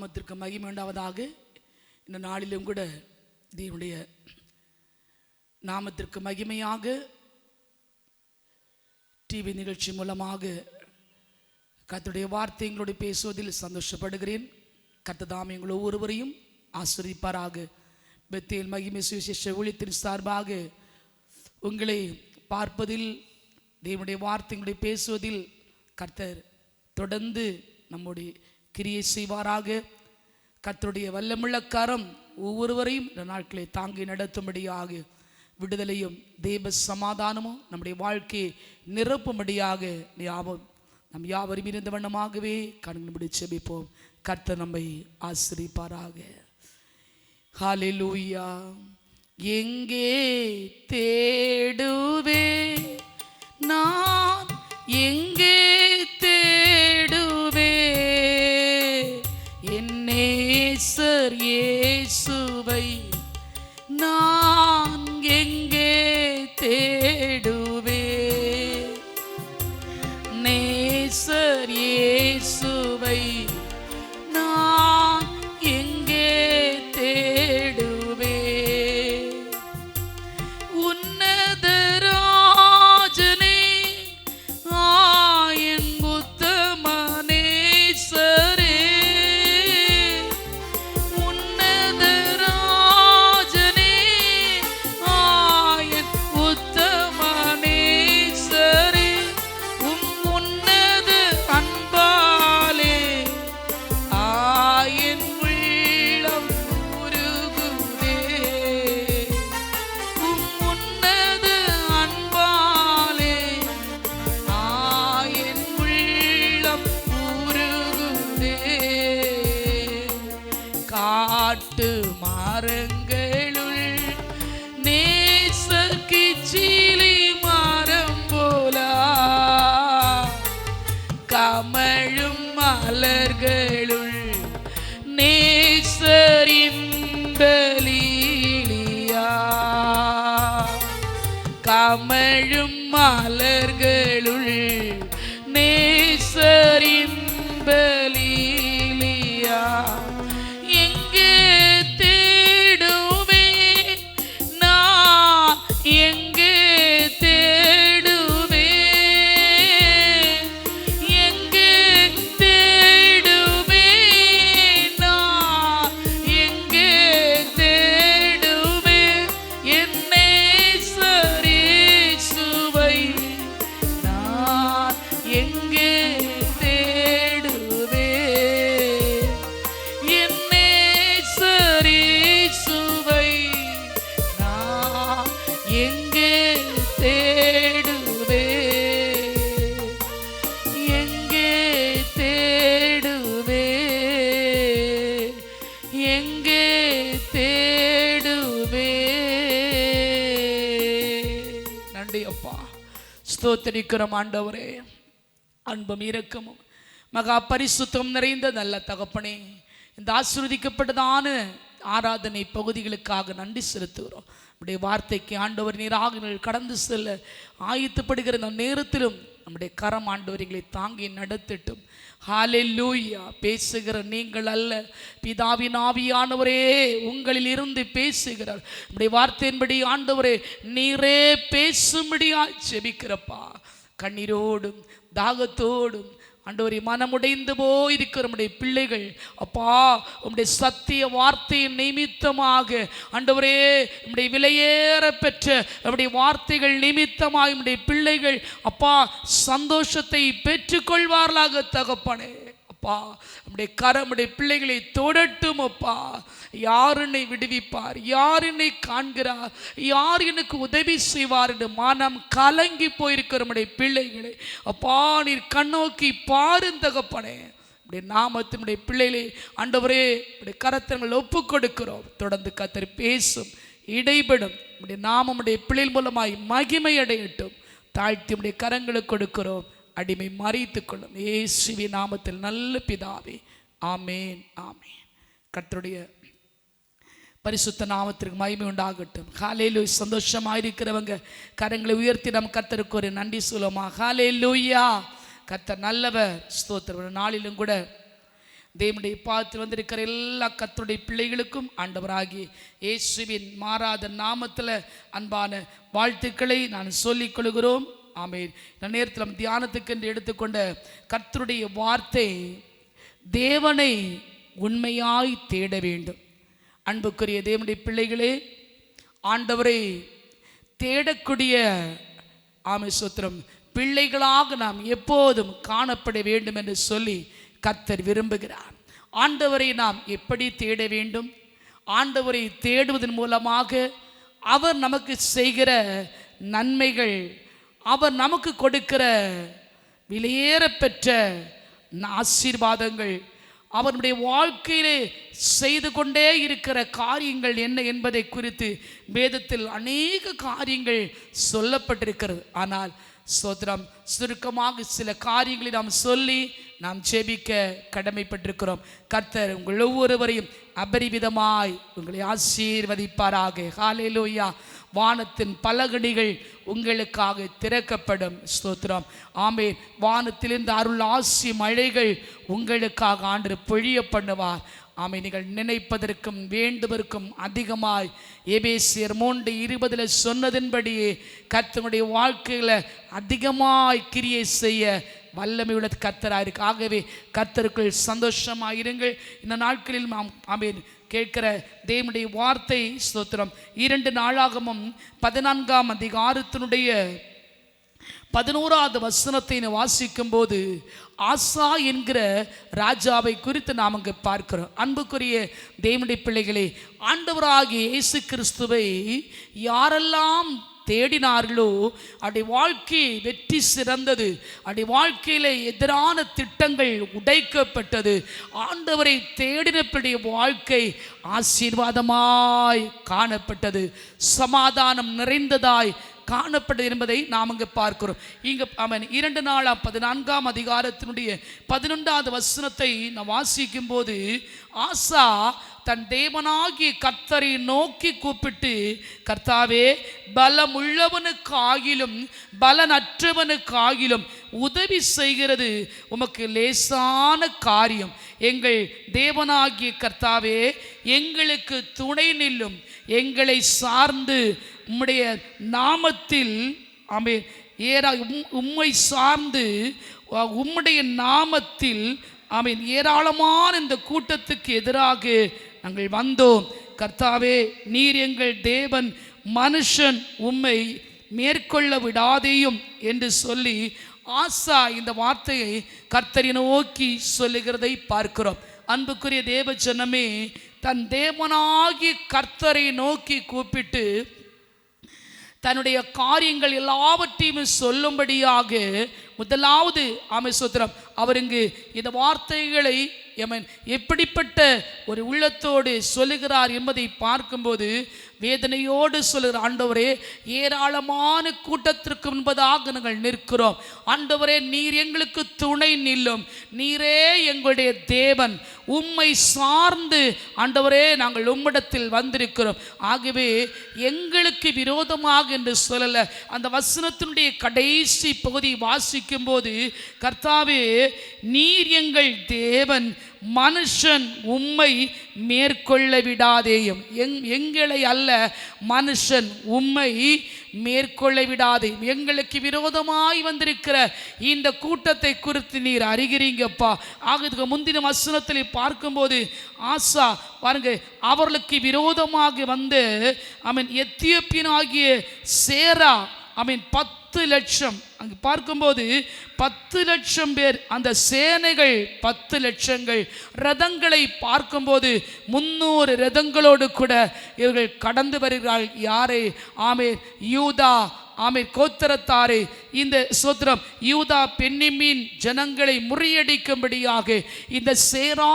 நாமத்திற்கு மகிமை உண்டாவதாக. இந்த நாளிலும் கூட தேவனுடைய நாமத்திற்கு மகிமையாக டிவி நிகழ்ச்சி மூலமாக கத்துடைய வார்த்தை எங்களோடு பேசுவதில் சந்தோஷப்படுகிறேன். கத்ததாம் எங்கள் ஒவ்வொருவரையும் ஆசிரியப்பாராக பெத்தேல் மகிமை சுவிசேஷ ஊழியத்தின் சார்பாக உங்களை பார்ப்பதில் தேவனுடைய வார்த்தைகளை பேசுவதில் கர்த்தர் தொடர்ந்து நம்முடைய கிரியை செய்வாராக. கத்தருடைய வல்லமுள்ள ஒவ்வொருவரையும் இந்த நாட்களை தாங்கி நடத்தும்படியாக விடுதலையும் தேவ சமாதானமும் நம்முடைய வாழ்க்கையை நிரப்பும்படியாக யாவும் நம் யாவரும் இருந்த வண்ணமாகவே கண்ணும்படி செபிப்போம் கர்த்த நம்மை ஆசிரிப்பாராக. ஹalleluya. எங்கே தேடுவே நான் எங்கே நேசர் கமழும் மலர்களுள் நேசரின் ஸ்தோத்தரிக்கிறோம் ஆண்டவரே. அன்பும் இரக்கமும். மகா பரிசுத்தம் நிறைந்த நல்ல தகப்பனே இந்த ஆசிர்வதிக்கப்பட்டதான ஆராதனை பகுதிகளுக்காக நன்றி செலுத்துகிறோம். நம்முடைய வார்த்தைக்கு ஆண்டவர் நீராக கடந்து செல்ல ஆயத்துப்படுகிற நேரத்திலும் நம்முடைய கரம் ஆண்டவர்களை தாங்கி நடத்தட்டும். ஹாலெல்லூயா பேசுகிற நீங்கள் அல்ல. பிதாவின் ஆவியானவரே உங்களில் இருந்து பேசுகிறார். இப்படி வார்த்தையின்படி ஆண்டவரே நீரே பேசும்படியா செபிக்கிறப்பா கண்ணீரோடும் தாகத்தோடும் ஆண்டவரே மனமுடைந்து போயிருக்கிற நம்முடைய பிள்ளைகள். அப்பா உம்முடைய சத்திய வார்த்தையின் நிமித்தமாக ஆண்டவரே நம்முடைய விலையேற பெற்ற நம்முடைய வார்த்தைகள் நிமித்தமாக நம்முடைய பிள்ளைகள் அப்பா சந்தோஷத்தை பெற்றுக்கொள்வார்களாக தகப்பனே. அப்பா. நம்முடைய கரமுடைய பிள்ளைகளை தொடட்டும் அப்பா. யார் என்னை விடுவிப்பார்? யார் என்னை காண்கிறார்? யார் எனக்கு உதவி செய்வார் என்று மனம் கலங்கி போயிருக்கிற நம்முடைய பிள்ளைகளை. அப்பா நீர் கண்ணோக்கி பாருந்தகப்பனே நம்முடைய நாமத்தினுடைய பிள்ளைகளை ஆண்டவரே நம்முடைய கரத்தங்கள் ஒப்பு கொடுக்கிறோம் தொடர்ந்து கத்தர் பேசும் இடைபடும். நம்முடைய நாமமுடைய பிள்ளைகள் மூலமாய் மகிமை அடையட்டும். தாழ்த்தி கரங்களை கரங்களுக்கு கொடுக்கிறோம். அடிமை மறைத்து கொள்ளும் ஏசுவி நாமத்தில் நல்ல பிதாவே. ஆமேன் ஆமேன். கத்தருடைய பரிசுத்த நாமத்திற்கு மகிமை உண்டாகட்டும். காலையில் சந்தோஷமாக இருக்கிறவங்க கரங்களை உயர்த்தி நம்ம கத்தருக்கு ஒரு நன்றி சொல்லுமா காலையிலூயா கத்தர் நல்லவர். ஸ்தோத்திரம். ஒரு நாளிலும் கூட தேவனுடைய பாதத்தில் வந்திருக்கிற எல்லா கத்தருடைய பிள்ளைகளுக்கும் ஆண்டவராகி இயேசுவின் மாறாத நாமத்தில் அன்பான வாழ்த்துக்களை நான் சொல்லிக் கொள்கிறோம். ஆமேன். இந்த நேரத்தில் நம்ம தியானத்துக்கு என்று எடுத்துக்கொண்ட கர்த்தருடைய வார்த்தை தேவனை உண்மையாய் தேட வேண்டும். அன்புக்குரிய தேவனுடைய பிள்ளைகளே ஆண்டவரை தேடக்கூடிய ஆமை சூத்திரம் பிள்ளைகளாக நாம் எப்போதும் காணப்பட வேண்டும் என்று சொல்லி கர்த்தர் விரும்புகிறார். ஆண்டவரை நாம் எப்படி தேட வேண்டும்? ஆண்டவரை தேடுவதன் மூலமாக அவர் நமக்கு செய்கிற நன்மைகள் அவர் நமக்கு கொடுக்கிற விலையேற பெற்ற ஆசீர்வாதங்கள் அவனுடைய வாழ்க்கையிலே செய்து கொண்டே இருக்கிற காரியங்கள் என்ன என்பதை குறித்து வேதத்தில் அநேக காரியங்கள் சொல்லப்பட்டிருக்கிறது. ஆனால் சோத்ரம் சுருக்கமாக சில காரியங்களை நாம் சொல்லி நாம் ஜெபிக்க கடமைப்பட்டிருக்கிறோம். கர்த்தர் உங்கள் ஒவ்வொருவரையும் அபரிவிதமாய் உங்களை ஆசீர்வதிப்பாராக. ஹalleluya. வானத்தின் பலகணிகள் உங்களுக்காக திறக்கப்படும். ஸ்தோத்திரம். ஆமே வானத்திலிருந்து அருள் ஆசி மழைகள் உங்களுக்காக ஆண்டு பொழிய பண்ணுவார். ஆமை நீங்கள் நினைப்பதற்கும் வேண்டுவதற்கும் அதிகமாய். எபேசியர் மூன்று இருபதுல சொன்னதின்படியே கத்தனுடைய வாழ்க்கையில் அதிகமாய் கிரியை செய்ய வல்லமையுள்ள கத்தராக இருக்கு ஆகவே கத்தருக்குள் சந்தோஷமாக இருங்கள் இந்த நாட்களில் நாம் ஆமேன் கேட்கிற தேவனுடைய வார்த்தை ஸ்தோத்திரம். இரண்டு நாளாகமும் பதினான்காம் அதிகாரத்தினுடைய பதினோராவது வசனத்தை வாசிக்கும் போது ஆசா என்கிற ராஜாவை குறித்து நாம் அங்கே பார்க்கிறோம். அன்புக்குரிய தேவனுடைய பிள்ளைகளே ஆண்டவராகிய இயேசு கிறிஸ்துவை யாரெல்லாம் தேடினார்களோ அப்படி வாழ்க்கை வெற்றி சிறந்தது. அப்படி வாழ்க்கையில் எதிரான திட்டங்கள் உடைக்கப்பட்டது. ஆண்டவரை தேடினப்படி வாழ்க்கை ஆசீர்வாதமாய் காணப்பட்டது. சமாதானம் நிறைந்ததாய் காணப்பட்டது என்பதை நாம் அங்கே பார்க்கிறோம். இங்கே அவன் இரண்டு நாளாம் பதினான்காம் அதிகாரத்தினுடைய பதினொன்றாவது வசனத்தை நான் வாசிக்கும் போது ஆசா தன் தேவனாகிய கர்த்தரை நோக்கி கூப்பிட்டு கர்த்தாவே பலமுள்ளவனுக்காகிலும் பலனற்றவனுக்காகிலும் உதவி செய்கிறது. உமக்கு லேசான காரியம். எங்கள் தேவனாகிய கர்த்தாவே எங்களுக்கு துணை நில்லும். எங்களை சார்ந்து உம்முடைய நாமத்தில் ஆமே ஏறா உம்- உம்மை சார்ந்து உம்முடைய நாமத்தில் ஆமீன் ஏராளமான இந்த கூட்டத்துக்கு எதிராக நாங்கள் வந்தோம். கர்த்தாவே நீர் எங்கள் தேவன் மனுஷன் உம்மை மேற்கொள்ள விடாதேயும் என்று சொல்லி ஆசா இந்த வார்த்தையை கர்த்தரை நோக்கி சொல்லுகிறதை பார்க்கிறோம். அன்புக்குரிய தேவ ஜனமே தன் தேவனாகி கர்த்தரை நோக்கி கூப்பிட்டு தன்னுடைய காரியங்கள் எல்லாவற்றையும் சொல்லும்படியாக முதலாவது ஆமை சோத்திரம் அவர் இங்கு இந்த வார்த்தைகளை எமன் எப்படிப்பட்ட ஒரு உள்ளத்தோடு சொல்லுகிறார் என்பதை பார்க்கும்போது வேதனையோடு சொல்லுகிற ஆண்டவரே ஏராளமான கூட்டத்திற்கு முன்பதாக நாங்கள் நிற்கிறோம். ஆண்டவரே நீர் எங்களுக்கு துணை நில்லும். நீரே எங்களுடைய தேவன். உம்மை சார்ந்து ஆண்டவரே நாங்கள் உம்மிடத்தில் வந்திருக்கிறோம். ஆகவே எங்களுக்கு விரோதமாக என்று சொல்லலை. அந்த வசனத்தினுடைய கடைசி பகுதி வாசிக்கும் போது கர்த்தாவே நீர் எங்கள் தேவன். மனுஷன் உம்மை மேற்கொள்ள விடாதேயும் எங் எங்களை அல்ல மனுஷன் உம்மை மேற்கொள்ள விடாதே எங்களுக்கு விரோதமாய் வந்திருக்கிற இந்த கூட்டத்தை குறித்து நீர் அறிகிறீங்கப்பா. ஆக இதுக்கு முந்தின வசனத்தில் பார்க்கும்போது ஆசா பாருங்க அவர்களுக்கு விரோதமாக வந்து அவன் எத்தியோப்பியனாகிய சேரா அவன் பத்து பத்து லட்சம். அங்கு பார்க்கும்போது பத்து லட்சம் பேர் அந்த சேனைகள் பத்து லட்சங்கள். ரதங்களை பார்க்கும்போது முன்னூறு ரதங்களோடு கூட இவர்கள் கடந்து வருகிறார்கள். யாரை? ஆமே யூதா ஆமை கோத்தரத்தாரே இந்த சோத்திரம் யூதா பெண்ணிமீன் ஜனங்களை முறியடிக்கும்படியாக இந்த சேரா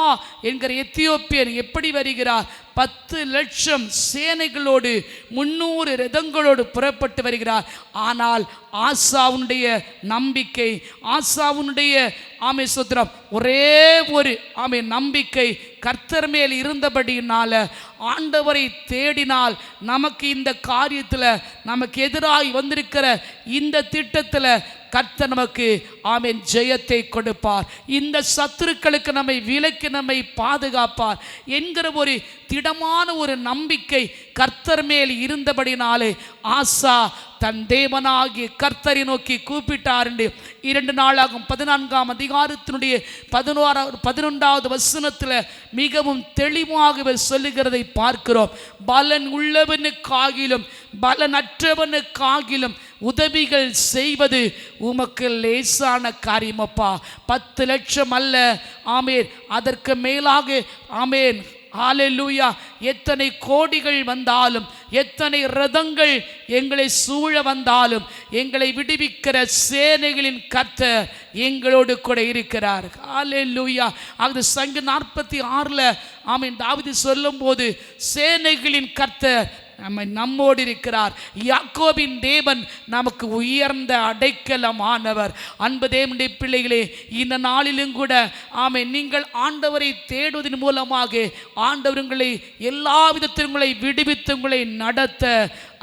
என்கிற எத்தியோப்பியர் எப்படி வருகிறார்? பத்து லட்சம் சேனைகளோடு முன்னூறு ரதங்களோடு புறப்பட்டு வருகிறார். ஆனால் ஆசாவுடைய நம்பிக்கை ஆசாவுடைய ஆமை சுத்திரம் ஒரே ஒரு ஆமை நம்பிக்கை கர்த்தர் மேல் இருந்தபடியினால் ஆண்டவரை தேடினால் நமக்கு இந்த காரியத்தில் நமக்கு எதிராகி வந்திருக்கிற இந்த திட்டத்தில் கர்த்தர் நமக்கு ஆமென் ஜெயத்தை கொடுப்பார். இந்த சத்துருக்களுக்கு நம்மை விலக்கி நம்மை பாதுகாப்பார் என்கிற ஒரு திடமான ஒரு நம்பிக்கை கர்த்தர் மேல் இருந்தபடினாலே ஆசா தன் தேவனாகிய கர்த்தரை நோக்கி கூப்பிட்டார் என்று இரண்டு நாளாகும் பதினான்காம் அதிகாரத்தினுடைய பதினோரா பதினொன்றாவது வசனத்தில் மிகவும் தெளிவாக சொல்லுகிறதை பார்க்கிறோம். பலன் உள்ளவனுக்காகிலும் பலனற்றவனுக்காகிலும் உதவிகள் செய்வது உமக்கு லேசான காரியமப்பா. பத்து லட்சம் அல்ல. ஆமேன். அதற்கு மேலாக ஆமேன். ஆலெல்லூயா எத்தனை கோடிகள் வந்தாலும் எத்தனை ரதங்கள் எங்களை சூழ வந்தாலும் எங்களை விடுவிக்கிற சேனைகளின் கத்த எங்களோடு கூட இருக்கிறார். ஆலெல்லூயா அது சங்கு நாற்பத்தி ஆறில் ஆமீன். தாவிதி சொல்லும்போது சேனைகளின் கத்த நம்மை நம்மோடு இருக்கிறார். யாக்கோபின் தேவன் நமக்கு உயர்ந்த அடைக்கலமானவர். அன்பு தேவனுடைய பிள்ளைகளே இந்த நாளிலும் கூட ஆமை நீங்கள் ஆண்டவரை தேடுவதன் மூலமாக ஆண்டவருங்களை எல்லா விதத்திலும் விடுவித்து உங்களை நடத்த.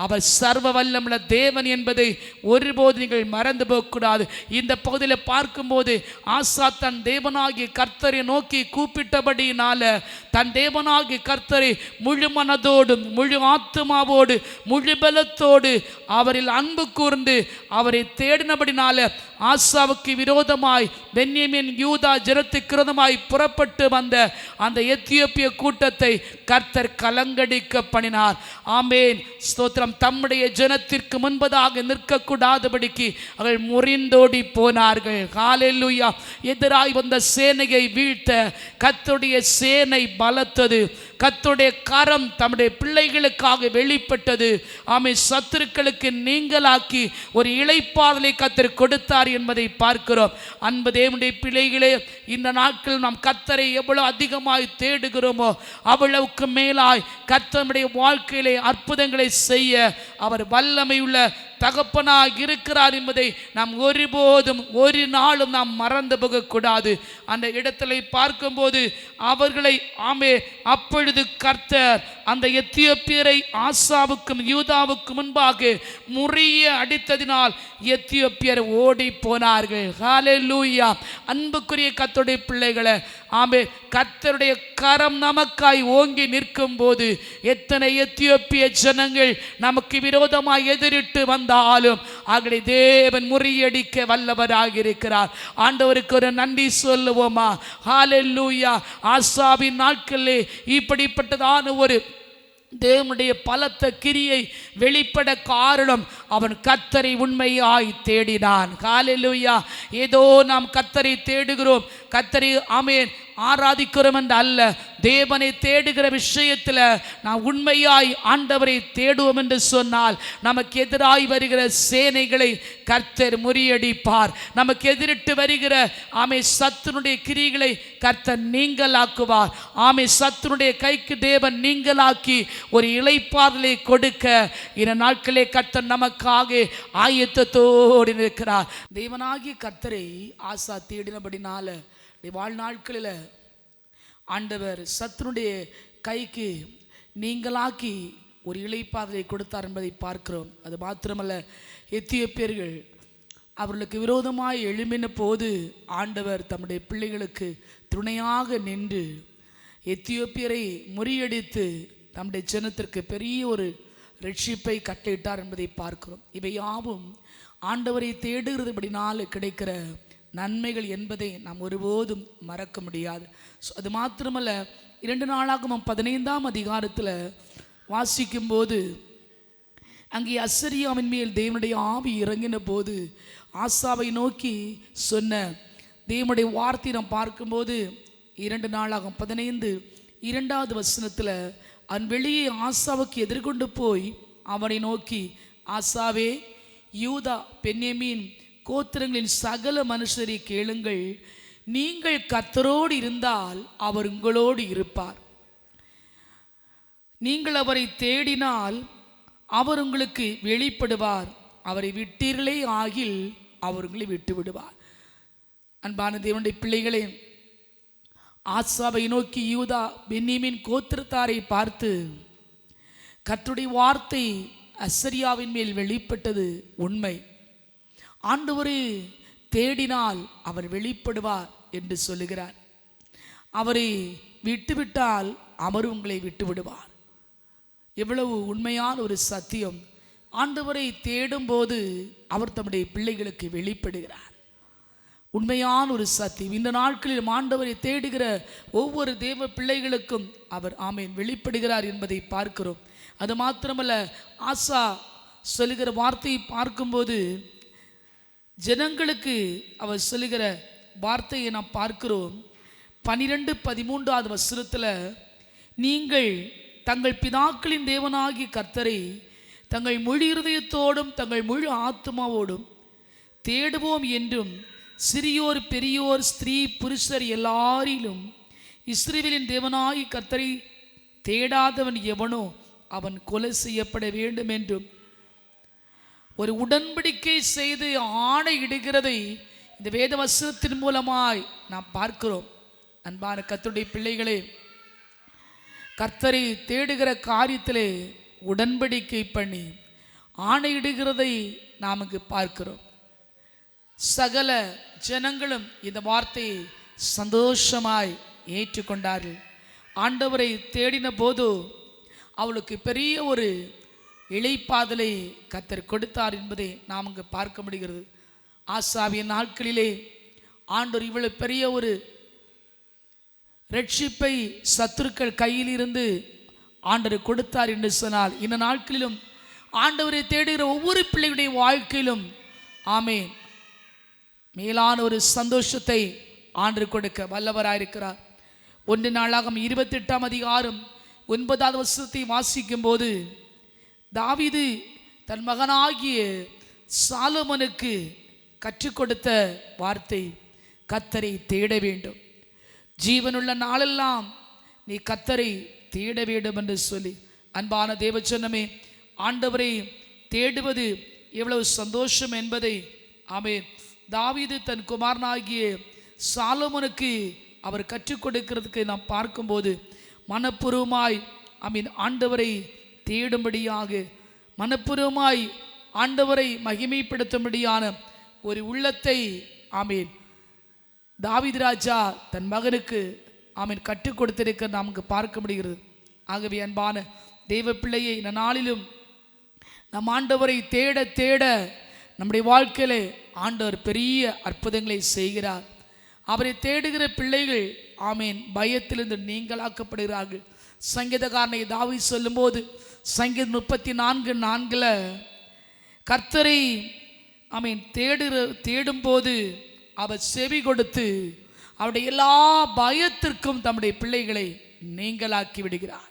அவர் சர்வ வல்லமுள்ள தேவன் என்பதை ஒருபோது நீங்கள் மறந்து போகக்கூடாது. இந்த பகுதியில் பார்க்கும்போது ஆசா தன் தேவனாகிய கர்த்தரை நோக்கி கூப்பிட்டபடியினால தன் தேவனாகிய கர்த்தரை முழு மனதோடும் முழு ஆத்துமாவோடு முழு பலத்தோடு அவரில் அன்பு கூர்ந்து அவரை தேடினபடினால ஆசாவுக்கு விரோதமாய் பென்யமின் யூதா ஜனத்துக்கு விரோதமாய் புறப்பட்டு வந்த அந்த எத்தியோப்பிய கூட்டத்தை கர்த்தர் கலங்கடிக்க பண்ணினார். ஆமேன். ஸ்தோத்திரம். தம்முடைய ஜனத்திற்கு முன்பதாக நிற்கக்கூடாதபடிக்கு அவர்கள் முறிந்தோடி போனார்கள். காலெல்லுயா எதிராய் வந்த சேனையை வீழ்த்த கத்துடைய சேனை பலத்தது. கத்துடைய கரம் தம்முடைய பிள்ளைகளுக்காக வெளிப்பட்டது. ஆமை சத்துருக்களுக்கு நீங்களாக்கி ஒரு இழைப்பாதலை கத்தர் கொடுத்தார் என்பதை பார்க்கிறோம். அன்பு தேவனுடைய பிள்ளைகளே இந்த நாட்கள் நாம் கத்தரை எவ்வளவு அதிகமாய் தேடுகிறோமோ அவ்வளவுக்கு மேலாய் கத்தனுடைய வாழ்க்கையிலே அற்புதங்களை செய்ய அவர் வல்லமையுள்ள தகப்பனாக இருக்கிறார் என்பதை நாம் ஒருபோதும் ஒரு நாளும் நாம் மறந்து போகக்கூடாது. அந்த இடத்துல பார்க்கும்போது அவர்களை ஆமே அப்பொழுது கர்த்தர் அந்த எத்தியோப்பியரை ஆசாவுக்கும் யூதாவுக்கும் முன்பாக முறிய அடித்ததினால் எத்தியோப்பியர் ஓடி போனார்கள் ஹalleluya. அன்புக்குரிய கத்தோடைய பிள்ளைகளை ஆமே கர்த்தருடைய கரம் நமக்காய் ஓங்கி நிற்கும் போது எத்தனை எத்தியோப்பிய ஜனங்கள் நமக்கு விரோதமாக எதிரிட்டு இருந்தாலும் அவர்களை தேவன் முறியடிக்க வல்லவராக இருக்கிறார் ஆண்டவருக்கு ஒரு நன்றி சொல்லுவோமா? ஹalleluya ஆசாவின் நாட்களிலே இப்படிப்பட்டதான ஒரு தேவனுடைய பலத்த கிரியை வெளிப்பட காரணம் அவன் கத்தரை உண்மையாய் தேடினான். காலெலுயா ஏதோ நாம் கத்தரை தேடுகிறோம். கத்தரை ஆமேன். ஆராதிக்கிறோம் என்று அல்ல தேவனை தேடுகிற விஷயத்தில் நாம் உண்மையாய் ஆண்டவரை தேடுவோம் என்று சொன்னால் நமக்கு எதிராய் வருகிற சேனைகளை கர்த்தர் முறியடிப்பார். நமக்கு எதிரிட்டு வருகிற ஆமை சத்துனுடைய கிரிகளை கர்த்தர் நீங்களாக்குவார் ஆமை சத்துனுடைய கைக்கு தேவன் நீங்களாக்கி ஒரு இளைப்பாறலை கொடுக்க இந்த நாட்களே கர்த்தர் நமக்காக ஆயத்தத்தோடு இருக்கிறார். தேவனாகிய கர்த்தரை ஆசா தேடினபடினால வாழ்நாட்களில் ஆண்டவர் சத்ருடைய கைக்கு நீங்களாக்கி ஒரு இழைப்பாதையை கொடுத்தார் என்பதை பார்க்கிறோம். அது மாத்திரமல்ல எத்தியோப்பியர்கள் அவர்களுக்கு விரோதமாய் எழும்பின போது ஆண்டவர் தம்முடைய பிள்ளைகளுக்கு துணையாக நின்று எத்தியோப்பியரை முறியடித்து தம்முடைய ஜனத்திற்கு பெரிய ஒரு ரட்சிப்பை கட்டையிட்டார் என்பதை பார்க்கிறோம். இவை யாவும் ஆண்டவரை தேடுகிறதுபடினால் கிடைக்கிற நன்மைகள் என்பதை நாம் ஒருபோதும் மறக்க முடியாது. ஸோ அது மாத்திரமல்ல இரண்டு நாளாகவும் பதினைந்தாம் அதிகாரத்தில் வாசிக்கும்போது அங்கே அசரியாவின் மேல் தேவனுடைய ஆவி இறங்கின போது ஆசாவை நோக்கி சொன்ன தேவனுடைய வார்த்தை நாம் பார்க்கும்போது இரண்டு நாளாகும் பதினைந்து இரண்டாவது வசனத்தில் அவன் வெளியே ஆசாவுக்கு எதிர்கொண்டு போய் அவனை நோக்கி ஆசாவே யூதா பென்யமீன் கோத்திரங்களின் சகல மனுஷரை கேளுங்கள். நீங்கள் கத்தரோடு இருந்தால் அவர் உங்களோடு இருப்பார். நீங்கள் அவரை தேடினால் அவர் உங்களுக்கு வெளிப்படுவார். அவரை விட்டீர்களே ஆகில் அவர் உங்களை விட்டு விடுவார் அன்பான தேவனுடைய பிள்ளைகளே ஆசாவை நோக்கி யூதா பென்னிமின் கோத்திரத்தாரை பார்த்து கத்துடைய வார்த்தை அசரியாவின் மேல் வெளிப்பட்டது உண்மை. ஆண்டவரே தேடினால் அவர் வெளிப்படுவார் என்று சொல்லுகிறார். அவரை விட்டுவிட்டால் அவர் உங்களை விட்டுவிடுவார். எவ்வளவு உண்மையான ஒரு சத்தியம். ஆண்டவரை தேடும்போது அவர் தம்முடைய பிள்ளைகளுக்கு வெளிப்படுகிறார். உண்மையான ஒரு சத்தியம். இந்த நாட்களில் ஆண்டவரை தேடுகிற ஒவ்வொரு தேவ பிள்ளைகளுக்கும் அவர் ஆமேன் வெளிப்படுகிறார் என்பதை பார்க்கிறோம். அது மாத்திரமல்ல ஆசா சொல்லுகிற வார்த்தையை பார்க்கும்போது ஜனங்களுக்கு அவர் சொல்லுகிற வார்த்தையை நாம் பார்க்கிறோம். பனிரெண்டு பதிமூன்றாவது வசனத்தில் நீங்கள் தங்கள் பிதாக்களின் தேவனாகிய கர்த்தரை தங்கள் முழு இருதயத்தோடும் தங்கள் முழு ஆத்மாவோடும் தேடுவோம் என்றும் சிறியோர் பெரியோர் ஸ்திரீ புருஷர் எல்லாரிலும் இஸ்ரேவிலின் தேவனாகி கர்த்தரை தேடாதவன் எவனோ அவன் கொலை செய்யப்பட வேண்டும் என்றும் ஒரு உடன்படிக்கை செய்து ஆணையிடுகிறதை இந்த வேத வசனத்தின் மூலமாய் நாம் பார்க்கிறோம். அன்பான கத்துடைய பிள்ளைகளே கர்த்தரை தேடுகிற காரியத்திலே உடன்படிக்கை பண்ணி ஆணையிடுகிறதை நாம் இங்கு பார்க்கிறோம். சகல ஜனங்களும் இந்த வார்த்தையை சந்தோஷமாய் ஏற்றுக்கொண்டார்கள். ஆண்டவரை தேடின போது அவளுக்கு பெரிய ஒரு இழைப்பாதலை கத்தர் கொடுத்தார் என்பதை நாம் இங்கு பார்க்க முடிகிறது. ஆசாவிய நாட்களிலே ஆண்டவர் இவ்வளவு பெரிய ஒரு ரட்சிப்பை சத்துருக்கள் கையில் இருந்து ஆண்டவர் கொடுத்தார் என்று சொன்னால் இந்த நாட்களிலும் ஆண்டவரை தேடுகிற ஒவ்வொரு பிள்ளையுடைய வாழ்க்கையிலும் ஆமே மேலான ஒரு சந்தோஷத்தை ஆண்டு கொடுக்க வல்லவராயிருக்கிறார் ஒன்று நாளாகும் இருபத்தி எட்டாம் அதிகாரம் ஒன்பதாவது வருஷத்தை வாசிக்கும் போது தாவீது தன் மகனாகிய சாலமனுக்கு கற்றுக் கொடுத்த வார்த்தை கத்தரை தேட வேண்டும். ஜீவனுள்ள நாளெல்லாம் நீ கத்தரை தேட வேண்டும் என்று சொல்லி. அன்பான தேவச்சனமே ஆண்டவரை தேடுவது எவ்வளவு சந்தோஷம் என்பதை. ஆமே தாவிது தன் குமாரனாகிய சாலமனுக்கு அவர் கற்றுக் கொடுக்கிறதுக்கு நாம் பார்க்கும்போது மனப்பூர்வமாய் ஐ மீன் ஆண்டவரை தேடும்படியாக மனப்பூர்வமாய் ஆண்டவரை மகிமைப்படுத்தும்படியான ஒரு உள்ளத்தை ஆமீன். தாவித் ராஜா தன் மகனுக்கு ஆமீன் கற்றுக் கொடுத்திருக்க நமக்கு பார்க்க முடிகிறது. ஆகவே அன்பான தெய்வ பிள்ளையை இந்த நாளிலும் நம் ஆண்டவரை தேட தேட நம்முடைய வாழ்க்கையிலே ஆண்டவர் பெரிய அற்புதங்களை செய்கிறார். அவரை தேடுகிற பிள்ளைகள் ஆமீன் பயத்திலிருந்து நீங்களாக்கப்படுகிறார்கள். சங்கீதக்காரனை தாவி சொல்லும்போது சங்கீத் முப்பத்தி நான்கு நான்கில் கர்த்தரை ஆமீன் தேடுற தேடும்போது அவர் செவி கொடுத்து அவருடைய எல்லா பயத்திற்கும் தம்முடைய பிள்ளைகளை நீங்களாக்கி விடுகிறார்.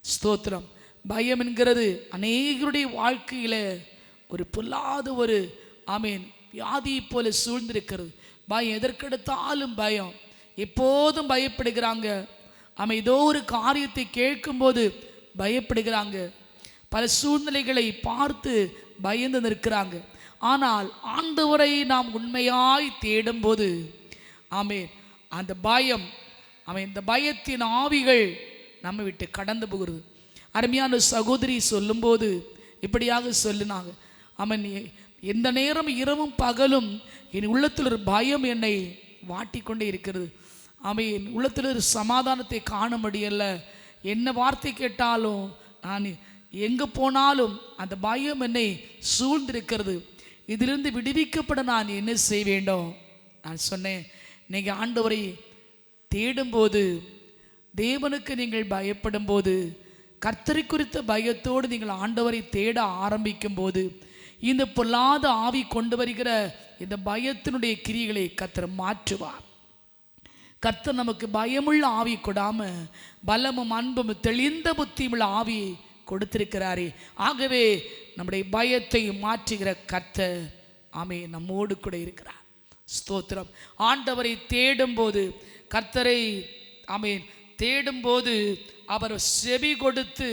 ஸ்தோத்திரம். பயம் என்கிறது அநேகருடைய வாழ்க்கையில ஒரு பொல்லாத ஒரு ஆமீன் வியாதியை போல சூழ்ந்திருக்கிறது. பயம் எதற்கெடுத்தாலும் பயம். எப்போதும் பயப்படுகிறாங்க. ஆமாம் ஏதோ ஒரு காரியத்தை கேட்கும்போது பயப்படுகிறாங்க. பல சூழ்நிலைகளை பார்த்து பயந்து நிற்கிறாங்க. ஆனால் ஆண்டவரை நாம் உண்மையாய் தேடும்போது ஆமே அந்த பயம் அவன் இந்த பயத்தின் ஆவிகள் நம்ம விட்டு கடந்து போகிறது. அருமையான சகோதரி சொல்லும்போது இப்படியாக சொல்லினாங்க. அவன் எந்த நேரம் இரவும் பகலும் என் உள்ளத்தில் ஒரு பயம் என்னை வாட்டிக்கொண்டே இருக்கிறது. அவன் என் உள்ளத்தில் ஒரு சமாதானத்தை காண முடியல என்ன வார்த்தை கேட்டாலும் நான் எங்கே போனாலும் அந்த பயம் என்னை சூழ்ந்திருக்கிறது. இதிலிருந்து விடுவிக்கப்பட நான் என்ன செய்ய வேண்டும்? நான் சொன்னேன் நீங்கள் ஆண்டவரை தேடும்போது தேவனுக்கு நீங்கள் பயப்படும் போது கர்த்தரை குறித்த பயத்தோடு நீங்கள் ஆண்டவரை தேட ஆரம்பிக்கும் போது இந்த பொல்லாத ஆவி கொண்டு வருகிற இந்த பயத்தினுடைய கிரிகளை கர்த்தர் மாற்றுவார். கர்த்தர் நமக்கு பயமுள்ள ஆவி கொடாம பலமும் அன்பும் தெளிந்த புத்தியுள்ள ஆவி கொடுத்திருக்கிறாரே. ஆகவே நம்முடைய பயத்தை மாற்றுகிற கர்த்த ஆமே நம்மோடு கூட இருக்கிறார். ஸ்தோத்திரம். ஆண்டவரை தேடும்போது கர்த்தரை ஆமீன் தேடும்போது அவர் செவி கொடுத்து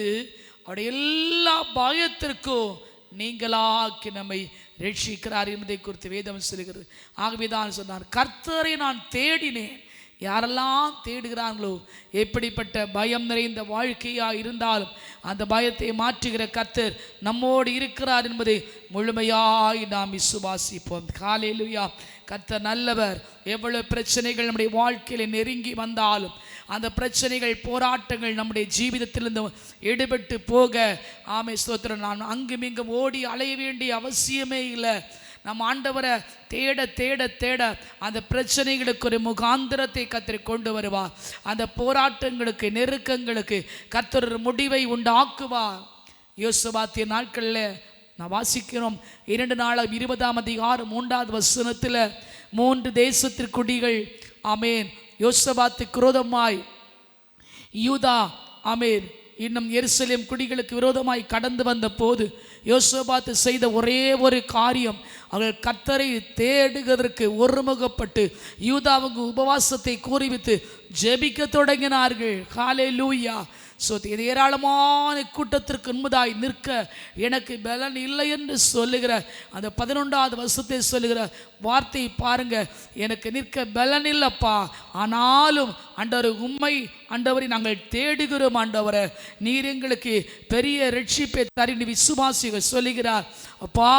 அவருடைய எல்லா பயத்திற்கும் நீங்களாக்கி நம்மை ரட்சிக்கிறார் என்பதை குறித்து வேதம் சொல்கிறது ஆகவே தான் சொன்னார் கர்த்தரை நான் தேடினேன் யாரெல்லாம் தேடுகிறாங்களோ எப்படிப்பட்ட பயம் நிறைந்த வாழ்க்கையாக இருந்தாலும் அந்த பயத்தை மாற்றுகிற கத்தர் நம்மோடு இருக்கிறார் என்பதை முழுமையாய் நாம் விசுவாசிப்போம். காலையிலுயா கத்தர் நல்லவர். எவ்வளவு பிரச்சனைகள் நம்முடைய வாழ்க்கையில் நெருங்கி வந்தாலும் அந்த பிரச்சனைகள் போராட்டங்கள் நம்முடைய ஜீவிதத்திலிருந்து எடுபட்டு போக ஆமை ஸ்தோத்திரம். நான் அங்கும் இங்கும் ஓடி அலைய வேண்டிய அவசியமே இல்லை. நம் ஆண்டவரை தேட தேட தேட அந்த பிரச்சனைகளுக்கு ஒரு முகாந்திரத்தை கத்திரி கொண்டு வருவா அந்த போராட்டங்களுக்கு நெருக்கங்களுக்கு கத்தர் முடிவை உண்டாக்குவா யோசுவாத்திய நாட்களில் நான் வாசிக்கிறோம் இரண்டு நாளாக இருபதாம் அதிகாரம் மூன்றாவது வசனத்தில் மூன்று தேசத்திற்குடிகள் அமேன் யோசபாத்து குரோதமாய். யூதா அமேன் இன்னும் எருசலேம் குடிகளுக்கு விரோதமாய் கடந்து வந்த போது யோசபாத்து செய்த ஒரே ஒரு காரியம் அவர்கள் கத்தரை தேடுகிறதற்கு ஒருமுகப்பட்டு யூதாவுக்கு உபவாசத்தை கூறிவித்து ஜெபிக்க தொடங்கினார்கள். காலே லூயா ஸோ இது ஏராளமான கூட்டத்திற்கு உண்மதாய் நிற்க எனக்கு பலன் இல்லை என்று சொல்லுகிற அந்த பதினொன்றாவது வருஷத்தை சொல்லுகிற வார்த்தை பாருங்க. எனக்கு நிற்க பலன் இல்லைப்பா. ஆனாலும் அண்டவர் உண்மை ஆண்டவரை நாங்கள் தேடுகிறோம் ஆண்டவரை. நீர் எங்களுக்கு பெரிய ரட்சிப்பை தரின்னு விசுவாசிகள் சொல்லுகிறார். அப்பா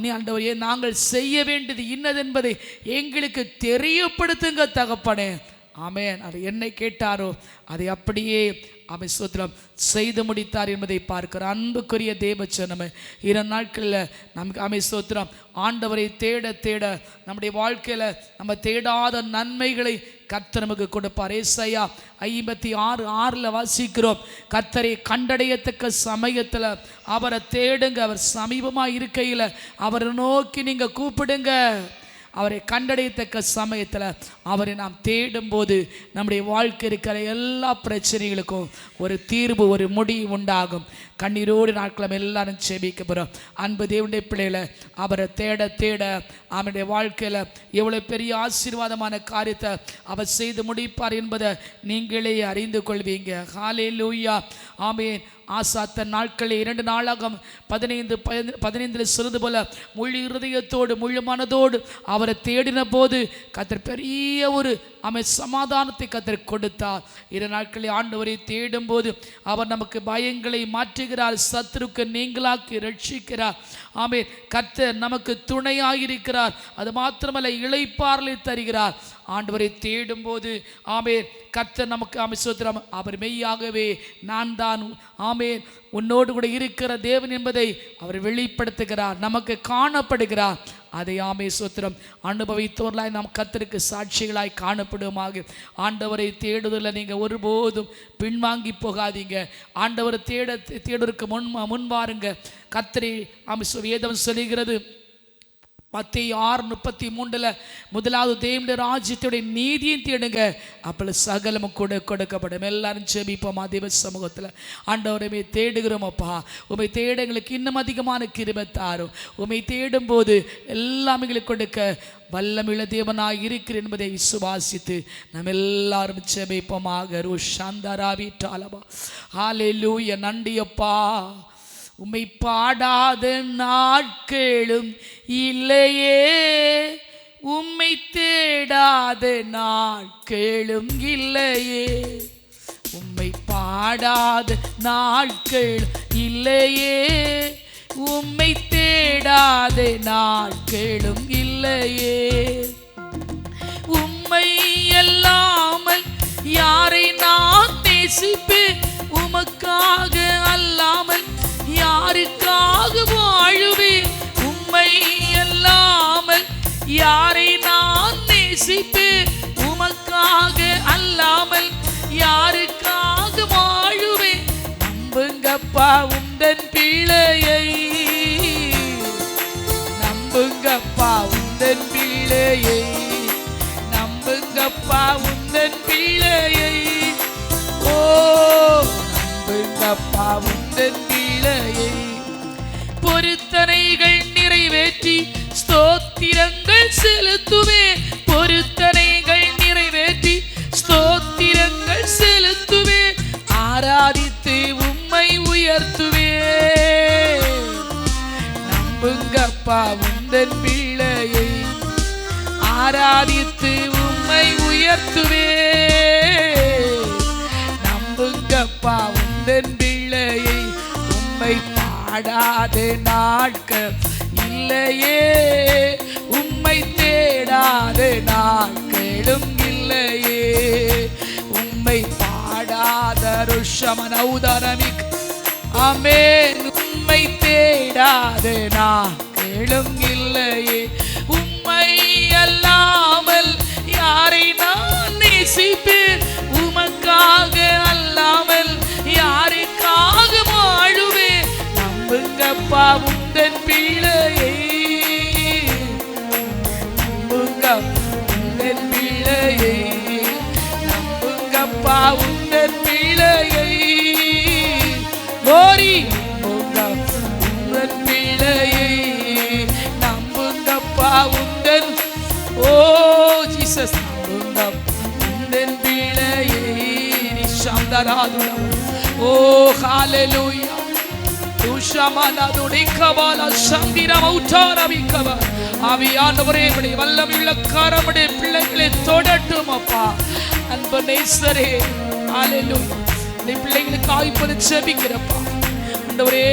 நீ ஆண்டவரே நாங்கள் செய்ய வேண்டியது இன்னதென்பதை எங்களுக்கு தெரியப்படுத்துங்க தகப்பனே. ஆமேன். அது என்னை கேட்டாரோ அதை அப்படியே அவை செய்து முடித்தார் என்பதை பார்க்கிற அன்புக்குரிய தேவச்சனமே. இரண்டு நாட்களில் நமக்கு அமை சோத்திரம் ஆண்டவரை தேட தேட நம்முடைய வாழ்க்கையில் நம்ம தேடாத நன்மைகளை கர்த்தர் நமக்கு கொடுப்பார். ஏசையா ஐம்பத்தி ஆறு ஆறில் வாசிக்கிறோம். கர்த்தரை கண்டடையத்தக்க சமயத்தில் அவரை தேடுங்க. அவர் சமீபமாக இருக்கையில் அவரை நோக்கி நீங்கள் கூப்பிடுங்க. அவரை கண்டடையத்தக்க சமயத்தில் அவரை நாம் தேடும்போது நம்முடைய வாழ்க்கை இருக்கிற எல்லா பிரச்சனைகளுக்கும் ஒரு தீர்வு ஒரு முடிவு உண்டாகும். கண்ணீரோடு நாட்களும் எல்லாரும் செபிக்க போகிறோம் அன்பு தேவனுடைய பிள்ளைகளை அவரை தேட தேட அவனுடைய வாழ்க்கையில் எவ்வளோ பெரிய ஆசீர்வாதமான காரியத்தை அவர் செய்து முடிப்பார் என்பதை நீங்களே அறிந்து கொள்வீங்க. ஹாலே லூயா ஆமேன் ஆசாத்த நாட்களில் இரண்டு நாளாக பதினைந்து பதினைந்தில் சொல்வது போல முழு இருதயத்தோடு முழு மனதோடு அவரை தேடின போது கத்தர் பெரிய ஒரு அமை சமாதானத்தை கத்திர கொடுத்தார். இரு நாட்களில் ஆண்டவரை தேடும் போது அவர் நமக்கு பயங்களை மாற்றுகிறார் சத்துருக்கு நீங்களாக்கி ரட்சிக்கிறார். ஆமே கத்த நமக்கு துணையாயிருக்கிறார். அது மாத்திரமல்ல இளைப்பாறலை தருகிறார். ஆண்டவரை தேடும்போது ஆமே கத்த நமக்கு அமைச்சோத்திரம் அவர் மெய்யாகவே நான் தான் ஆமேன். உன்னோடு கூட இருக்கிற தேவன் என்பதை அவர் வெளிப்படுத்துகிறார் நமக்கு காணப்படுகிறார். அதை ஆமே சோத்திரம். அனுபவித்தோர்களாய் நாம் கத்தருக்கு சாட்சிகளாய் காணப்படுமாக ஆண்டவரை தேடுதலில் நீங்கள் ஒருபோதும் பின்வாங்கி போகாதீங்க. ஆண்டவரை தேட தேடுவதற்கு முன் முன் வாருங்க கர்த்தரை ஆமை சொ- வேதம் சொல்லுகிறது. மத்திய ஆறு முப்பத்தி மூன்றில் முதலாவது தேவனுடைய ராஜ்யத்துடைய நீதியும் தேடுங்க. அப்போ சகலமும் கொடு கொடுக்கப்படும். எல்லாரும் செபிப்போம் தேவ சமூகத்தில். ஆண்டவரைமே தேடுகிறோம் அப்பா. உமை தேட எங்களுக்கு இன்னும் அதிகமான கிருபை தாரும். உமை தேடும் போது எல்லாம் எங்களுக்கு கொடுக்க. வல்லமிழ தேவனாய் இருக்கிற என்பதை விசுவாசித்து நம்ம எல்லாரும் செபிப்போமாக ரூ சாந்தராவி டாலபா. ஹாலே லூய நண்டியப்பா உம்மை பாடாத நாட்களும் இல்லையே உம்மை தேடாத நாட்களும் இல்லையே. உம்மை பாடாத நாட்கள் இல்லையே. உம்மை தேடாத நாட்களும் இல்லையே. உம்மை அல்லாமல் யாரை நான் நேசிப்பேன்? உமக்காக அல்லாமல் யாருக்காக வாழுவேன்? உம்மை அல்லாமல் யாரை நான் நேசிப்பேன் உமக்காக அல்லாமல் யாருக்காக வாழுவேன்? நம்புங்கப்பா உந்தன் பிள்ளையை. நம்புங்கப்பா உந்தன் பிள்ளையை. நம்புங்கப்பா உந்தன் பிள்ளையை. ஓ நம்புங்கப்பா உந்தன் பிள்ளையை. பொருத்தனைகள் நிறைவேற்றி ஸ்தோத்திரங்கள் செலுத்துவே பொருத்தனைகள் நிறைவேற்றி. ஸ்தோத்திரங்கள் செலுத்துவே ஆராதித்து உம்மை உயர்த்துவே. நம்புங்கப்பா உந்தன் பிள்ளையை. ஆராதித்து உம்மை உம்மை உயர்த்துவே. நம்புங்கப்பா உந்தன் பிள்ளையை. உம்மை பாடாத நாட்கள். இல்லையே உம்மை தேடாத நாட்களும் இல்லையே. உம்மை பாடாத ருஷமன உதரமிக் ஆமென். உம்மை தேடாத நாட்களும் இல்லையே. உம்மை அல்லாமல் யாரை நான் நேசிப்பேன்? உமக்காக அல்லாமல் யாருக்காக வாழுவேன்? நம்புங்கப்பா உந்தன் பிள்ளையை நம்புங்க உந்தன் பிள்ளையை நம்புங்கப்பா உந்தன் பிள்ளையை கோரி உந்தன் பிள்ளையை நம்புங்கப்பா உந்தன் ஓ ஜீசஸ் நம்புங்க உந்தன் பிள்ளையை நிஷாந்தராதுரம் ஓ ஆவியானவரே இப்படி காரமுடைய பிள்ளைகளை தொடட்டும் அப்பா அன்பு நேசரே ஹalleluya. இந்த பிள்ளைகளுக்கு ஆய்ப்பது செபிக்கிறப்பா. ஆண்டவரே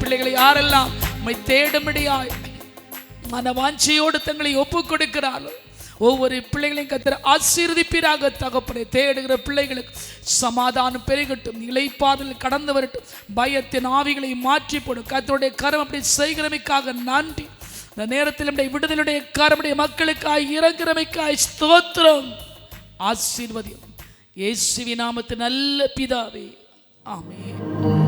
பிள்ளைகளை யாரெல்லாம் உம்மை தேடும்படியாய் மனவாஞ்சியோடு தங்களை ஒப்புக் கொடுக்கிறார்கள் ஒவ்வொரு பிள்ளைகளையும் கத்திர ஆசீர்வதிப்பீராக. தகப்பனை தேடுகிற பிள்ளைகளுக்கு சமாதானம் பெருகட்டும் இலைப்பாதல் கடந்து வரட்டும். பயத்தின் ஆவிகளை மாற்றி போடும் கத்தருடைய கரம் அப்படி செய்கிறமைக்காக நன்றி. இந்த நேரத்தில் நம்முடைய விடுதலுடைய கரமுடைய மக்களுக்காய் இறங்குறமைக்காய் ஸ்தோத்திரம். ஆசீர்வதியம். இயேசுவி நாமத்து நல்ல பிதாவே. ஆமே